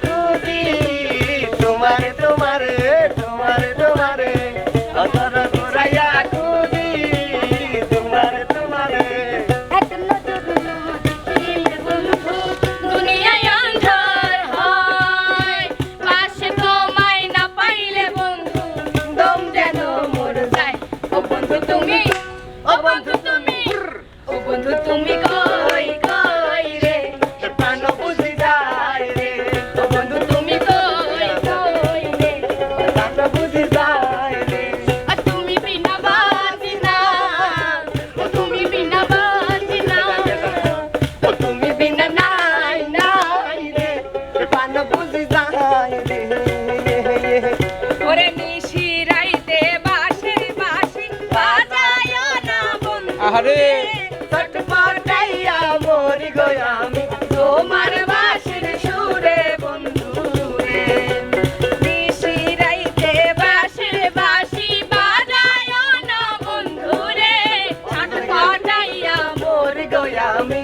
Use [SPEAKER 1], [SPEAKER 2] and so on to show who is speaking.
[SPEAKER 1] ঠাকুরের
[SPEAKER 2] আহারে
[SPEAKER 3] মরি গো আমি।
[SPEAKER 1] তোমার বাসির সুরে বন্ধু রে। নিশি রাইতে বাসির বাসি বাজায় না বন্ধু রে। ছটফটাইয়া
[SPEAKER 3] মরি গো আমি।